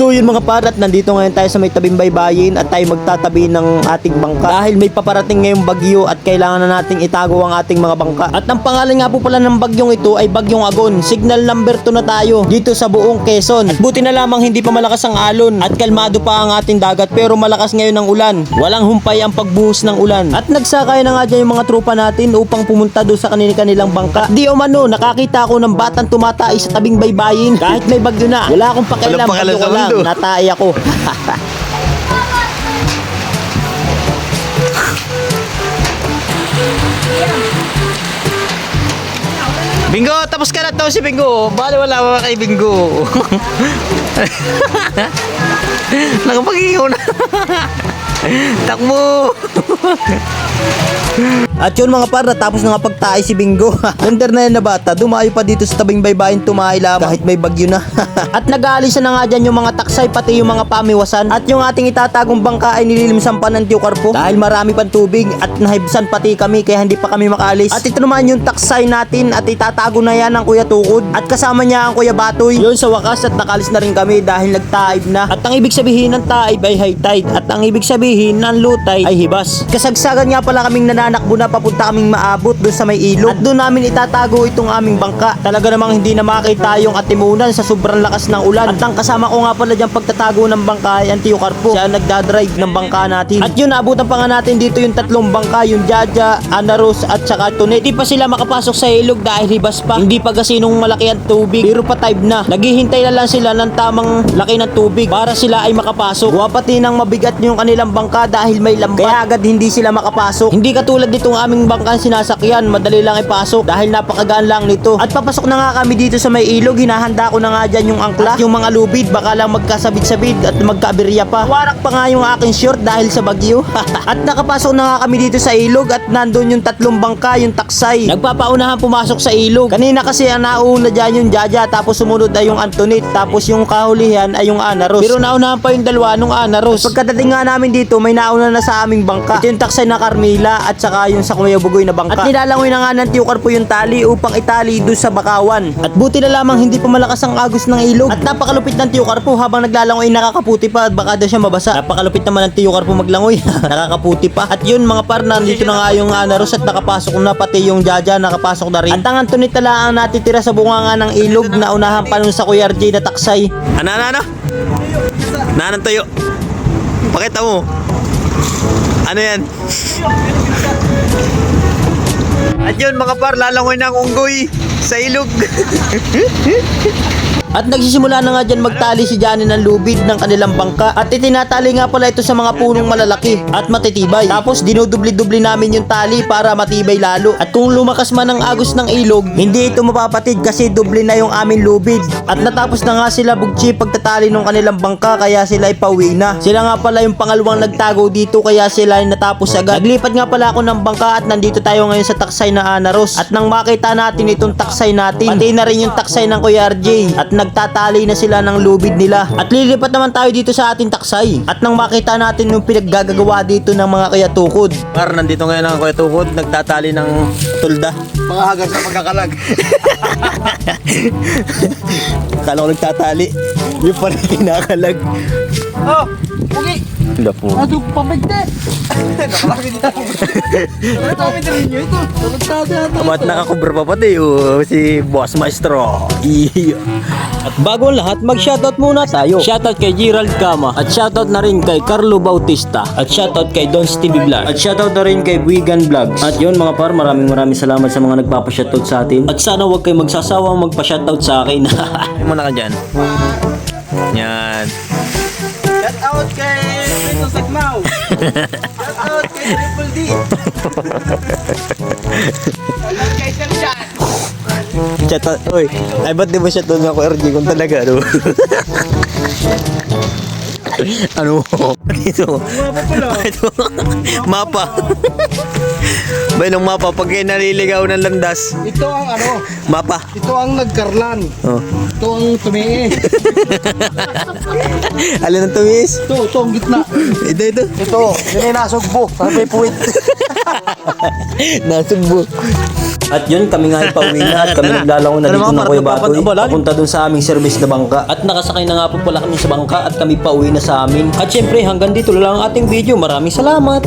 So yun mga parat, nandito ngayon tayo sa may tabing baybayin at tayo magtatabi ng ating bangka dahil may paparating ngayong bagyo at kailangan na nating itago ang ating mga bangka. At ang pangalan nga po pala ng bagyong ito ay Bagyong Agon. Signal number 2 na tayo dito sa buong Quezon. At buti na lamang hindi pa malakas ang alon at kalmado pa ang ating dagat pero malakas ngayon ang ulan. Walang humpay ang pagbuhos ng ulan. At nagsakay na nga dyan yung mga tropa natin upang pumunta doon sa kanil-kanilang bangka. At di umano, nakakita ako ng batang tumatay sa tabing baybayin kahit may bagyo na. Wala akong pakialam, Walang lang, natay ako. Bingo, tapos ka na to si Bingo. Bali wala pa kay Bingo. Nakapagingaw na. Takbo. At yun mga par, natapos na nga pagtae si Bingo. Under na yan na bata, dumayo pa dito sa tabing baybayin tumahay lamang kahit may bagyo na. at nag-aalis na nga dyan yung mga taksay pati yung mga pamiwasan. At yung ating itatagong bangka ay nililimsan pa ng Tiyukarpo dahil marami pang tubig at nahibsan pati kami kaya hindi pa kami makaalis. At ito naman yung taksay natin at itatago na yan ng Kuya Tukod at kasama niya ang Kuya Batoy. Yun sa wakas at nakalis na rin kami dahil nagtaib na. At ang ibig sabihin ng taib ay high tide at ang ibig sabihin ng low tide ay hibas. Kasagsagan nga pala kaming nananakbo na papunta kaming maabot doon sa may ilog. At doon namin itatago itong aming bangka. Talaga namang hindi na makita yung atimunan sa sobrang lakas ng ulan. At ang kasama ko nga pala dyan pagtatago ng bangka ay ang Tio Carpo. Siya ang nagdadrive ng bangka natin. At yun, naabutan pa nga natin dito yung tatlong bangka, yung Jaja, Anaros at saka Tunet. Hindi pa sila makapasok sa ilog dahil hibas pa. Hindi pa kasi nung malaki ang tubig. Pero pa type na. Naghihintay na lang sila ng tamang laki ng tubig para sila ay makapasok. Wapati nang mabigat yung kanilang bangka dahil may lambat. Kaya agad hindi sila makapasok. Hindi katulad nitong aming bangkang sinasakyan. Madali lang ipasok dahil napakagaan lang nito. At papasok na nga kami dito sa may ilog. Hinahanda ko na nga dyan yung angkla. At yung mga lubid baka lang magkasabit-sabit at magkaaberya pa. Warak pa nga yung aking short dahil sa bagyo. at nakapasok na nga kami dito sa ilog at nandun yung tatlong bangka, yung taksay. Nagpapaunahan pumasok sa ilog. Kanina kasi ang nauna dyan yung Jaja tapos sumunod ay yung Antoinette tapos yung kahulihan ay yung Anaros. Pero naunahan pa yung dalawa nung Anaros. Pagkadating nga namin dito may nauna na sa aming bangka. Ito yung taksay na Carmila at saka yung sa Kuya Bugoy na bangka. At nilalangoy na nga ng tiyukar po yung tali upang itali doon sa bakawan. At buti na lamang hindi pa malakas ang agos ng ilog. At napakalupit ng tiyukar po habang naglalangoy nakakaputi pa at baka daw siya mabasa. Napakalupit naman ng tiyukar po maglangoy. nakakaputi pa. At yun mga partner, dito na nga yung Anaros at nakapasok na pati yung Jaja nakapasok na rin. At ang Antoinette na lang ang natitira sa bunganga ng ilog na unahan pa nun sa Kuya RJ na taksay. Ano, ano, ano? Nanan tayo. Pakita mo. Ano yan? At yun mga par, lalangoy ng unggoy sa ilog. At nagsisimula na nga dyan magtali si Johnny ng lubid ng kanilang bangka. At itinatali nga pala ito sa mga punong malalaki at matitibay. Tapos dinudubli-dubli namin yung tali para matibay lalo. At kung lumakas man ang agos ng ilog, hindi ito mapapatid kasi dubli na yung aming lubid. At natapos na nga sila bugchi pagtatali ng kanilang bangka kaya sila ay pauwi na. Sila nga pala yung pangalawang nagtago dito kaya sila ay natapos agad. Naglipat nga pala ako ng bangka at nandito tayo ngayon sa taksay na Anaros. At nang makita natin itong taksay natin, pati na rin yung taksay ng Kuya RJ At nagtatali na sila ng lubid nila. At lilipat naman tayo dito sa ating taksay. At nang makita natin yung pinaggagawa dito ng mga kaya tukod. Par, nandito ngayon ang Kuya Tukod, nagtatali ng tulda. Mga hagas na pagkakalag. Kala ko nagtatali. Yung pala kinakalag. Oh, pugi. Wala po. Adog pamigte. Nakalaki dito. Nakalaki din ninyo ito. Nagtata ata. Amat nakakubra pa pati oh, si Boss Maestro. Iya. At bago ang lahat, mag-shoutout muna tayo. Shoutout kay Gerald Kama. At shoutout na rin kay Carlo Bautista. At shoutout kay Don Stevie Vlog. At shoutout na rin kay Wigan Vlogs. At yun mga par, maraming maraming salamat sa mga nagpapa-shoutout sa atin. At sana huwag kayo magsasawang magpa-shoutout sa akin. Muna ka dyan. Yan. Shout out kay Rito Sagmaw. Shout out kay Triple D. Shout out kay Sir Chan. shoutout, oy. Ay, ba't di mo shoutout nga ko RG kung talaga, no? ano? Dito. Mapa pala. Ito, mapa. Bay, nung mapa, pag kayo naliligaw ng landas, Ito ang ano, mapa. ito ang nagkarlan. Oh. Ito ang tumii. Alin ang tumis? Ito, ito ang gitna. Ito, ito. Ito, yun ay nasugbo. Sabi may puwit. Nasugbo. At yun, kami nga ay pauwi na at kami naglalangon na Ano dito mga ng Kuya parang Batoy. papunta- Papunta dun sa aming service na bangka. At nakasakay na nga po pala kami sa bangka at kami pauwi na sa amin. At syempre, hanggang dito lang ang ating video. Maraming salamat!